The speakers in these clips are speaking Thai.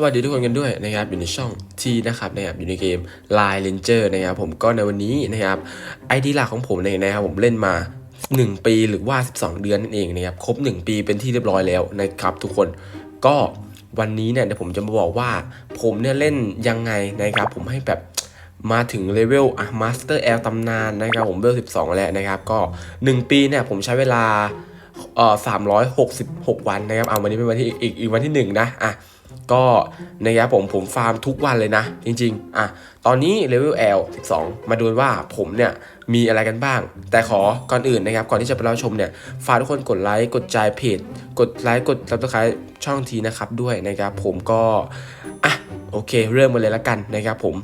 สวัสดีทุกคนกันด้วยนะครับอยู่ในช่องทีนะครับนะครับอยู่ในเกม Line Ranger นะครับผมก็ในวันนี้นะครับไอดีหลักของผมเนี่ยนะครับผมเล่นมา 1 ปีหรือว่า 12 เดือนนั่นเองนะครับครบ 1 ปีเป็นที่เรียบร้อยแล้วนะครับทุกคนก็วันนี้เนี่ยเดี๋ยวผมจะมาบอกว่า ผมเนี่ยเล่นยังไงนะครับผมให้แบบมาถึงเลเวลอะมาสเตอร์แอลตำนานนะครับผมเลเวล12 แล้วนะครับก็ 1 ปีเนี่ยผมใช้เวลาเอ่อ366 วันนะครับเอาวันนี้เป็นวันที่อีกอีกอีกวันที่ 1 นะอะ ก็นะครับผมผมฟาร์มทุกวันเลยนะ จริงๆ อะ ตอนนี้เลเวล L 12 มาดูว่าผมเนี่ยมีอะไรกันบ้าง แต่ขอก่อนอื่นนะครับ ก่อนที่จะไปรับชมเนี่ย ฝากทุกคนกดไลค์ กดใจเพจ กดไลค์ กด subscribe ช่องทีนะครับด้วยนะครับ ผมก็ อะ โอเค เริ่มกันเลยละกันนะครับผม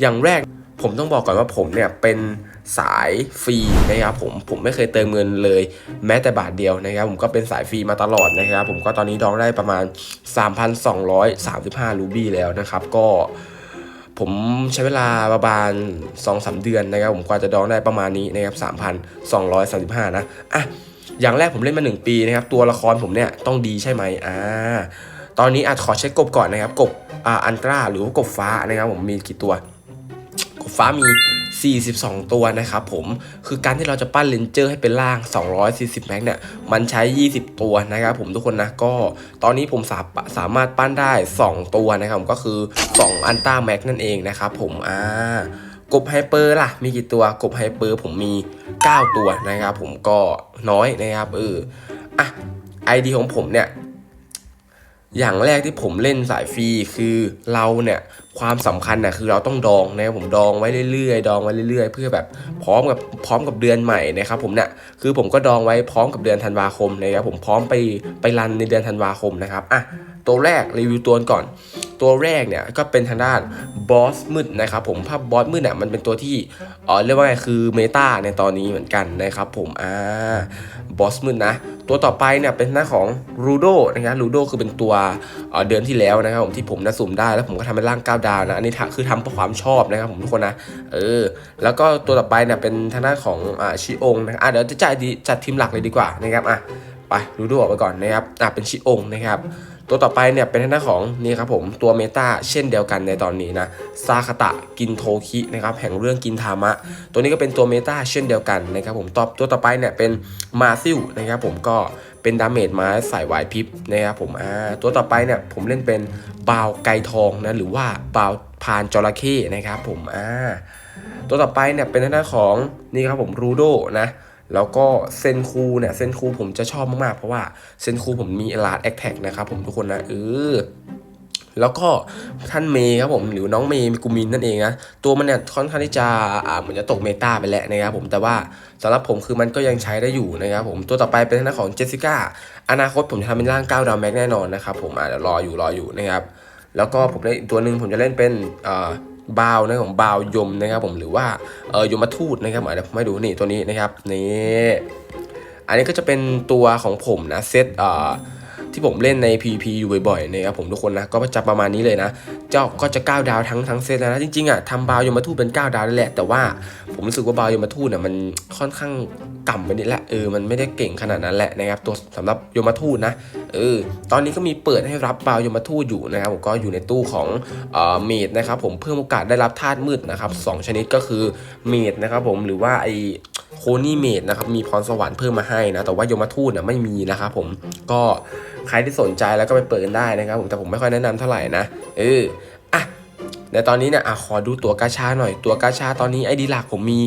อย่างแรกผมต้องบอกก่อนว่าผมเนี่ยเป็น สายฟรีนะครับผมผมไม่เคยเติมเงินเลย แม้แต่บาทเดียวนะครับ ผมก็เป็นสายฟรีมาตลอดนะครับ ผมก็ตอนนี้ดองได้ประมาณ 3,235 รูบี้แล้วนะครับ ก็ผมใช้เวลาประมาณ2-3สเดือนนะครับ ผมกว่าจะดองได้ประมาณนี้นะครับ3,235 นะอะอย่างแรกผมเล่นมา 1 ปีนะครับ ตัวละครผมเนี่ยต้องดีใช่ไหมอ่าตอนนี้อาจขอเช็คกบก่อนนะครับ กบอ่าอันตราหรือว่ากบฟ้านะครับ ผมมีกี่ตัว กบฟ้ามี 42 ตัวนะครับผมคือการที่เราจะปั้นเลนเจอร์ให้เป็นล่าง 240 แม็กเนี่ยมันใช้ 20 ตัวนะครับผมทุกคนนะก็ตอนนี้ผมสาสามารถปั้นได้ 2 ตัวนะครับผมก็คือ 2 อันต้าแม็กนั่นเองนะครับผมอ่ากบไฮเปอร์ล่ะมีกี่ตัวกบไฮเปอร์ผมมี 9 ตัวนะครับผมก็น้อยนะครับเอออะไอดีของผมเนี่ย อย่างแรกที่ผมเล่นสายฟรีคือเราเนี่ยความสำคัญน่ะคือเราต้องดองนะครับผมดองไว้เรื่อยๆ ดองไว้เรื่อยๆ เพื่อแบบพร้อมกับพร้อมกับเดือนใหม่นะครับผมเนี่ยคือผมก็ดองไว้พร้อมกับเดือนธันวาคมนะครับผมพร้อมไปไปรันในเดือนธันวาคมนะครับอะ ตัวแรกรีวิวตัวก่อน ตัวแรกเนี่ยก็เป็นทางด้านบอสมืดนะครับผมภาพบอสมืดเนี่ยมันเป็นตัวที่เออเรียกว่าไงคือเมตาในตอนนี้เหมือนกันนะครับผมอ่าบอสมืดนะ ตัวต่อไปเนี่ยเป็นหน้าของรูโดนะครับรูโดคือเป็นตัวเดือนที่แล้วนะครับผมที่ผมนะสุ่มได้แล้วผมก็ทำเป็นร่างก้าวดาวนะอันนี้คือทำเพราะความชอบนะครับผมทุกคนนะเออแล้วก็ตัวต่อไปเนี่ยเป็นทางด้านของอ่าชิองนะอะเดี๋ยวจะจัดจัดทีมหลักเลยดีกว่านะครับอะไปรูโดออกไปก่อนนะครับอะเป็นชิองนะครับ ตัวต่อไปเนี่ยเป็นทางด้านของนี่ครับผมตัวเมตาเช่นเดียวกันในตอนนี้นะซาคาตะกินโทคินะครับแห่งเรื่องกินทามะ ตัวนี้ก็เป็นตัวเมตาเช่นเดียวกันนะครับผมตอบตัวต่อไปเนี่ยเป็นมาซิลนะครับผมก็เป็นดาเมจไม้สายไหวพริบนะครับผมอ่าตัวต่อไปเนี่ยผมเล่นเป็นบาวไกทองนะหรือว่าบาวพานจระเข้นะครับผมอ่าตัวต่อไปเนี่ยเป็นทางด้านของนี่ครับผมรูโดนะ แล้วก็เซนคูเนี่ยเซนคูผมจะชอบมากๆ เพราะว่าเซนคูผมมีลาดแอคแท็กนะครับผมทุกคนนะเออแล้วก็ท่านเมย์ครับผมหรือน้องเมย์กุมินนั่นเองนะตัวมันเนี่ยค่อนข้างที่จะอ่าเหมือนจะตกเมตาไปแล้วนะครับผมแต่ว่าสำหรับผมคือมันก็ยังใช้ได้อยู่นะครับผมตัวต่อไปเป็นทางด้านของเจสสิก้าอนาคตผมจะทำเป็นร่างก้าวดาวแม็กแน่นอนนะครับผมอ่าเดี๋ยวรออยู่รออยู่นะครับแล้วก็ผมได้อีกตัวหนึ่งผมจะเล่นเป็นอ่า บาวนะของบาวยมนะครับผมหรือว่าเออยมทูตนะครับเดี๋ยวผมให้ดูนี่ตัวนี้นะครับนี่อันนี้ก็จะเป็นตัวของผมนะเซตเอ่อ ที่ผมเล่นใน PVP อยู่บ่อยๆนะครับผมทุกคนนะก็จะประมาณนี้เลยนะ เจ้าก็จะก้าวดาวทั้งทั้งเซตนะจริงๆอะทำบาวยมทูตเป็นก้าวดาวนั่นแหละ แต่ว่าผมรู้สึกว่าบาวยมทูตเนี่ยมันค่อนข้างก่ำไปนิดละเออมันไม่ได้เก่งขนาดนั้นแหละนะครับตัวสำหรับยมทูตนะเออตอนนี้ก็มีเปิดให้รับบาวยมทูตอยู่นะครับผมก็อยู่ในตู้ของเอ่อเมดนะครับผมเพิ่มโอกาสได้รับธาตุมืดนะครับสองชนิดก็คือเมดนะครับผมหรือว่าไอโคนี่เมดนะครับมีพรสวรรค์เพิ่มมาให้นะแต่ว่ายมทูตเนี่ยไม่มีนะครับผมก็ ใครที่สนใจแล้วก็ไปเปิดกันได้นะครับผมแต่ผมไม่ค่อยแนะนำเท่าไหร่นะเอออะในตอนนี้เนี่ยอะขอดูตัวกาชาหน่อยตัวกาชาตอนนี้ไอดีหลักผมมี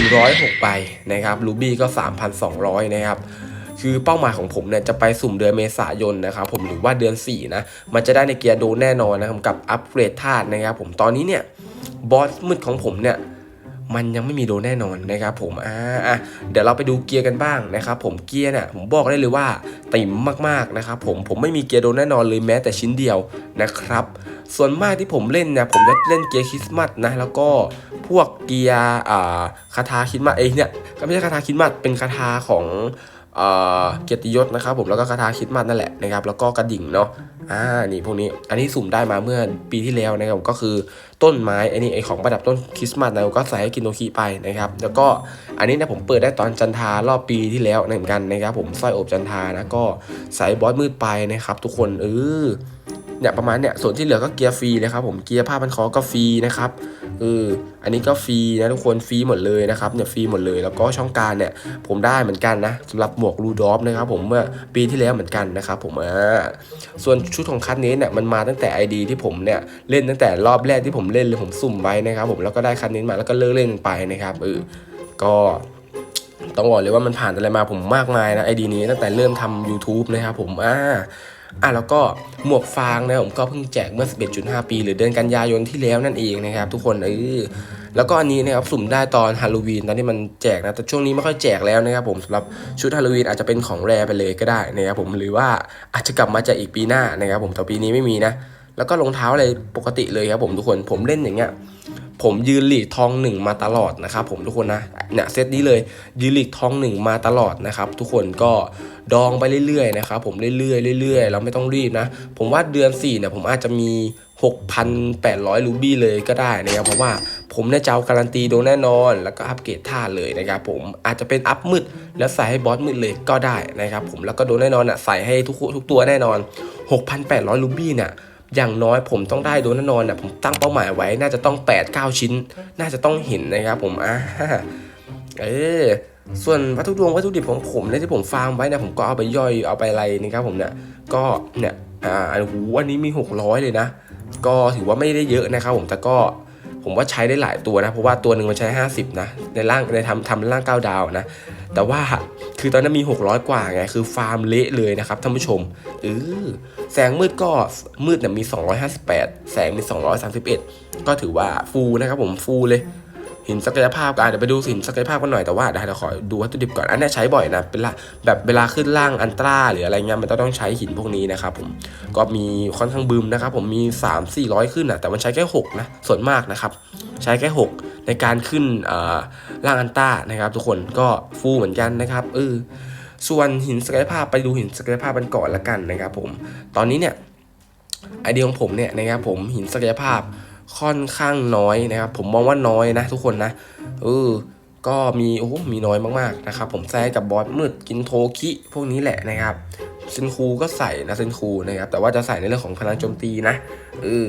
106ใบนะครับลูบี้ก็ 3,200 นะครับคือเป้าหมายของผมเนี่ยจะไปสุ่มเดือนเมษายนนะครับผมหรือว่าเดือน4นะมันจะได้ในเกียร์โดนแน่นอนนะครับกับอัปเกรดธาตุนะครับผมตอนนี้เนี่ยบอสมืดของผมเนี่ย มันยังไม่มีโดนแน่นอนนะครับผมอ่าเดี๋ยวเราไปดูเกียร์กันบ้างนะครับผมเกียร์เนี่ยผมบอกได้เลยว่าติ่มมากๆนะครับผมผมไม่มีเกียร์โดนแน่นอนเลยแม้แต่ชิ้นเดียวนะครับส่วนมากที่ผมเล่นเนี่ยผมจะเล่นเกียร์คริสต์มาสนะแล้วก็พวกเกียร์อ่าคาถาคริสต์มาสเอ้ยเนี่ยก็ไม่ใช่คาถาคริสต์มาสเป็นคาถาของ เกียรติยศนะครับผมแล้วก็คาถาคิสมัสนั่นแหละนะครับแล้วก็กระดิ่งเนาะอ่านี่พวกนี้อันนี้สุ่มได้มาเมื่อปีที่แล้วนะครับก็คือต้นไม้อันนี้ไอของประดับต้นคริสต์มาสนะก็ใส่ให้กินโนคีไปนะครับแล้วก็อันนี้เนะผมเปิดได้ตอนจันทารอบปีที่แล้วเหมือนกันนะครับผมสร้อยอบจันทานะก็ใส่บอสมืดไปนะครับทุกคนเออ เนี่ยประมาณเนี่ยส่วนที่เหลือก็เกียร์ฟรีเลยครับผมเกียร์ผ้าพันคอก็ฟรีนะครับเอออันนี้ก็ฟรีนะทุกคนฟรีหมดเลยนะครับเนี่ยฟรีหมดเลย แล้วก็ช่องการเนี่ยผมได้เหมือนกันนะสำหรับหมวกรูดอฟนะครับผมเมื่อปีที่แล้วเหมือนกันนะครับผมอ่าส่วนชุดของคันนี้เนี่ยมันมาตั้งแต่ ID ที่ผมเนี่ยเล่นตั้งแต่รอบแรกที่ผมเล่นเลยผมสุ่มไว้นะครับผมแล้วก็ได้คันนี้มาแล้วก็เลิกเล่นไปนะครับเออก็ต้องบอกเลยว่ามันผ่านอะไรมาผมมากมายนะไอดีนี้ตั้งแต่เริ่มทำ YouTube นะครับผมอ่า อะแล้วก็หมวกฟางนะผมก็เพิ่งแจกเมื่อ 11.5 ปี หรือเดือนกันยายนที่แล้วนั่นเองนะครับ ทุกคนเออแล้วก็อันนี้นะครับสุ่มได้ตอนฮาโลวีนตอนที่มันแจกนะแต่ช่วงนี้ไม่ค่อยแจกแล้วนะครับผมสำหรับชุดฮาโลวีนอาจจะเป็นของแรไปเลยก็ได้นะครับผมหรือว่าอาจจะกลับมาแจกอีกปีหน้านะครับผมแต่ปีนี้ไม่มีนะ แล้วก็รองเท้าอะไรปกติเลยครับผมทุกคนผมเล่นอย่างเงี้ยผมยืนหลีกทองหนึ่งมาตลอดนะครับผมทุกคนนะเนี่ยเซตนี้เลยยืนหลีกทองหนึ่งมาตลอดนะครับทุกคนก็ดองไปเรื่อยๆนะครับผมเรื่อยๆเรื่อยๆเราไม่ต้องรีบนะ ผมว่าเดือน4เนี่ยผมอาจจะมี 6,800 รูบี้เลยก็ได้นะครับเพราะว่าผมเนี่ยจะเอาการันตีโดนแน่นอน แล้วก็อัปเกรดท่าเลยนะครับผมอาจจะเป็นอัพมืด แล้วใส่ให้บอสมืดเลยก็ได้นะครับผมแล้วก็โดนแน่นอนอะใส่ให้ทุกทุกตัวแน่นอน 6,800 รูบี้เนี่ย อย่างน้อยผมต้องได้โดนแน่นอนนะผมตั้งเป้าหมายไว้น่าจะต้อง 8 9 ชิ้น น่าจะต้องเห็นนะครับผมอ่าเออส่วนวัตถุดวงวัตถุดิบของผมเนี่ยที่ผมฟาร์มไว้เนี่ยผมก็เอาไปย่อยเอาไปอะไรนะครับผมเนี่ยก็เนี่ยอ่าโอ้โหอันนี้มี 600 เลยนะ ก็ถือว่าไม่ได้เยอะนะครับผมแต่ก็ผมว่าใช้ได้หลายตัวนะเพราะว่าตัวหนึ่งมันใช้ 50 นะ ในร่างในทำทำร่าง9ดาวนะ แต่ว่าคือตอนนั้นมี 600 กว่าไง คือฟาร์มเละเลยนะครับท่านผู้ชมเออแสงมืดก็มืดเนี่ยมี 258 แสงมี 231 ก็ถือว่าฟูลนะครับผมฟูลเลย หินศักยภาพกันเดี๋ยวไปดูหินศักยภาพกันหน่อยแต่ว่าเดี๋ยวขอดูวัตถุดิบก่อนอันนี้ใช้บ่อยนะเป็นละแบบเวลาขึ้นล่างอันตราหรืออะไรเงี้ยมันต้องใช้หินพวกนี้นะครับผมก็มีค่อนข้างบึมนะครับผมมี 3 400 ขึ้นอะแต่มันใช้แค่6นะส่วนมากนะครับ ใช้แค่ 6 ในการขึ้นล่างอันต้านะครับ ทุกคนก็ฟูเหมือนกันนะครับเออส่วนหินศักยภาพไปดูหินศักยภาพกันก่อนละกันนะครับผมตอนนี้เนี่ยไอเดียของผมเนี่ยนะครับผมหินศักยภาพค่อนข้างน้อยนะครับ ผมมองว่าน้อยนะ ทุกคนนะเออก็มีโอ้มีน้อยมากๆนะครับ ผมใส่กับบอสมืดกินโทคิพวกนี้แหละนะครับเซนคูก็ใส่นะเซนคูนะครับแต่ว่าจะใส่ในเรื่องของพลังโจมตีนะเออ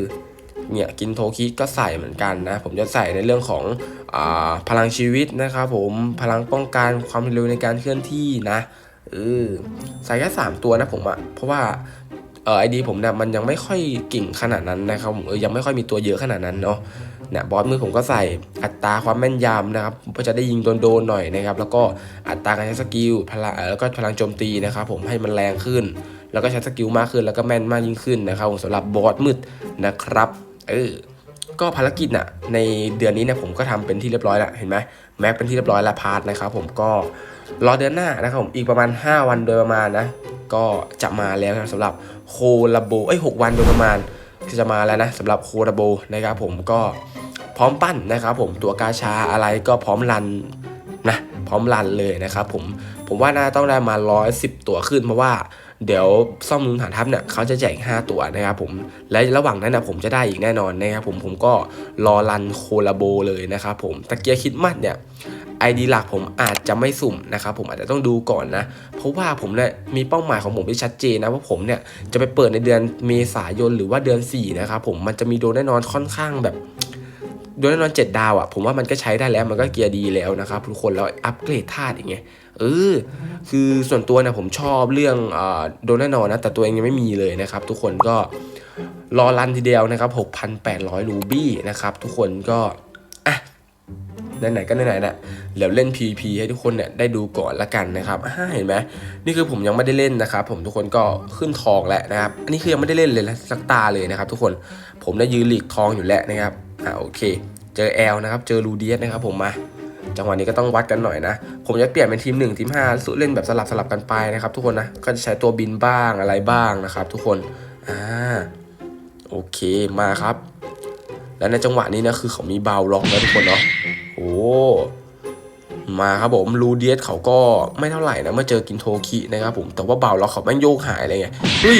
เนี่ยกินโทคิก็ใส่เหมือนกันนะ ผมจะใส่ในเรื่องของอพลังชีวิตนะครับผมพลังป้องกันความเร็วในการเคลื่อนที่นะเออใส่แค่3ตัวนะผมอะเพราะว่าเออไอดีผมเนี่ยมันยังไม่ค่อยเก่งขนาดนั้นนะครับผมเออยังไม่ค่อยมีตัวเยอะขนาดนั้นเนาะเนี่ยบอสมือผมก็ใส่อัตราความแม่นยำนะครับเพื่อจะได้ยิงโดนๆหน่อยนะครับ แล้วก็อัตราการใช้สกิลพลังแล้วก็พลังโจมตีนะครับผมให้มันแรงขึ้น แล้วก็ใช้สกิลมากขึ้นแล้วก็แม่นมากยิ่งขึ้นนะครับผมสำหรับบอสมืดนะครับ เออก็ภารกิจน่ะในเดือนนี้เนี่ยผมก็ทำเป็นที่เรียบร้อยแล้วเห็นไหมแม็กเป็นที่เรียบร้อยแล้วพาร์ทนะครับผมก็รอเดือนหน้านะครับผมอีกประมาณ 5 วันโดยประมาณนะ ก็จะมาแล้วนะสำหรับโคลาโบเอ้ยหวันโดยประมาณจะมาแล้วนะสำหรับโคลาโบนะครับผมก็พร้อมปั้นนะครับผมตัวกาชาอะไรก็พร้อมรันนะพร้อมรันเลยนะครับผมผมว่าน่าต้องได้มา 110 ตัวขึ้นเพราะว่า เดี๋ยวซ่อมลุนฐานทัพเนี่ยเขาจะแจก5ตัวนะครับผมและระหว่างนั้นนะผมจะได้อีกแน่นอนนะครับผมผมก็รอรันโคลาโบเลยนะครับผมตะเกียร์คิดมัดเนี่ยไอดีหลักผมอาจจะไม่สุ่มนะครับผมอาจจะต้องดูก่อนนะเพราะว่าผมเนี่ยมีเป้าหมายของผมที่ชัดเจนนะว่าผมเนี่ยจะไปเปิดในเดือนเมษายนหรือว่าเดือน4นะครับผมมันจะมีโดนแน่นอนค่อนข้างแบบ โดนแน่นอน7ดาวอะ่ะผมว่ามันก็ใช้ได้แล้วมันก็เกียร์ดีแล้วนะครับทุกคนแล้วอัปเกรดธาตุอย่างเงี้ยเออคือส่วนตัวนะผมชอบเรื่องโดนแน่นอนนะแต่ตัวเองยังไม่มีเลยนะครับ ทุกคนก็รอรันทีเดียวนะครับ 6,800 รูบี้นะครับ ทุกคนก็อะ ไหนๆก็ไหนๆนะเดี๋ยวเล่น PVP ให้ทุกคนเนี่ยได้ดูก่อนละกันนะครับอ่าเห็นไหมนี่คือผมยังไม่ได้เล่นนะครับผมทุกคนก็ขึ้นทองแล้วนะครับอันนี้คือยังไม่ได้เล่นเลยนะสักตาเลยนะครับ ทุกคนผมได้ยืนหลีกทองอยู่แล้วนะครับอ่าโอเค เจอแอลนะครับเจอลูเดียสนะครับผมมาจังหวะนี้ก็ต้องวัดกันหน่อยนะ ผมจะเปลี่ยนเป็นทีม 1 ทีม5สู้เล่นแบบสลับสลับกันไปนะครับ ทุกคนนะ ก็จะใช้ตัวบินบ้างอะไรบ้างนะครับ ทุกคน อ่า โอเค มาครับ แล้วในจังหวะนี้นะคือเขามีบาวล็อกแล้วทุกคนเนาะโอ้ มาครับผมลูเดียสเขาก็ไม่เท่าไหร่นะเมื่อเจอกินโทคินะครับผมแต่ว่าเบาล็อกเขาแม่งโยกหายเลยไงเฮ้ย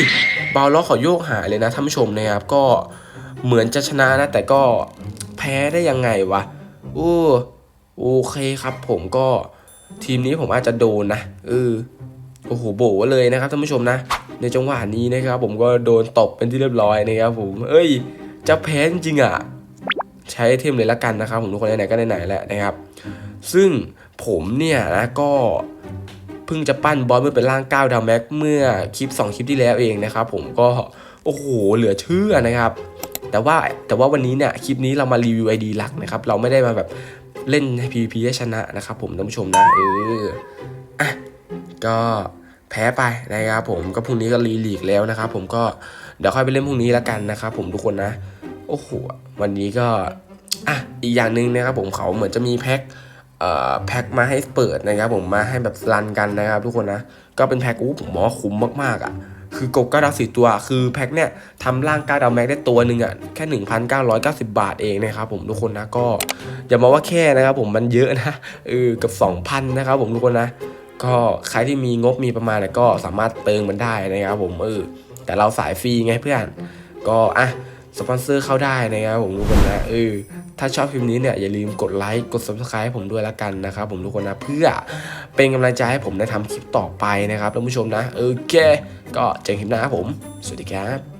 เบาล็อกเขาโยกหายเลยนะท่านผู้ชมนะครับก็เหมือนจะชนะนะ แต่ก็แพ้ได้ยังไงวะโอ้โอเคครับผมก็ทีมนี้ผมอาจจะโดนนะเออโอ้โหโบเลยนะครับท่านผู้ชมนะ ในจังหวะนี้นะครับ ผมก็โดนตบเป็นที่เรียบร้อยนะครับผม เอ้ย จะแพ้จริงอะ ใช้ไอเทมเลยละกันนะครับผมทุกคนไหนๆก็ไหนๆแล้วนะครับ ซึ่งผมเนี่ยนะก็เพิ่งจะปั้นบอสเมื่อเป็นร่าง9ดาวแม็กเมื่อคลิป 2 คลิปที่แล้วเองนะครับผมก็โอ้โหเหลือเชื่อนะครับ แต่ว่าแต่ว่าวันนี้เนี่ยคลิปนี้เรามารีวิว ID หลักนะครับเราไม่ได้มาแบบเล่นให้ PVP ให้ชนะนะครับผมท่านผู้ชมนะเอออะก็แพ้ไปนะครับผมก็พรุ่งนี้ก็รีลีกแล้วนะครับผมก็เดี๋ยวค่อยไปเล่นพรุ่งนี้แล้วกันนะครับผมทุกคนนะ อ้โหวันนี้ก็อะอีกอย่างหนึ่งนะครับผมเขาเหมือนจะมีแพ็คเอ่อแพ็คมาให้เปิดนะครับผมมาให้แบบรันกันนะครับ ทุกคนนะก็เป็นแพ็คอู้ผมมอคุ้มมากๆอะคือกบก้าดาวสี่ตัว คือแพ็คเนี่ยทำร่างก้าดาวแม็กได้ตัวหนึ่งอะแค่ 1,990 บาทเองนะครับผมทุกคนนะก็ อย่ามาว่าแค่นะครับผมมันเยอะนะเออกับ 2,000 นะครับผมทุกคนนะ ก็ใครที่มีงบมีประมาณเนี่ยก็สามารถเติมมันได้นะครับผมเออแต่เราสายฟรีไงเพื่อน ก็อะ สปอนเซอร์เข้าได้นะครับผมทุกคนนะเออถ้าชอบคลิปนี้เนี่ยอย่าลืมกดไลค์กด subscribe ให้ผมด้วยละกันนะครับผมทุกคนนะเพื่อเป็นกำลังใจให้ผมได้ทำคลิปต่อไปนะครับท่านผู้ชมนะโอเค ก็เจอกันคลิปหน้าครับผม สวัสดีครับ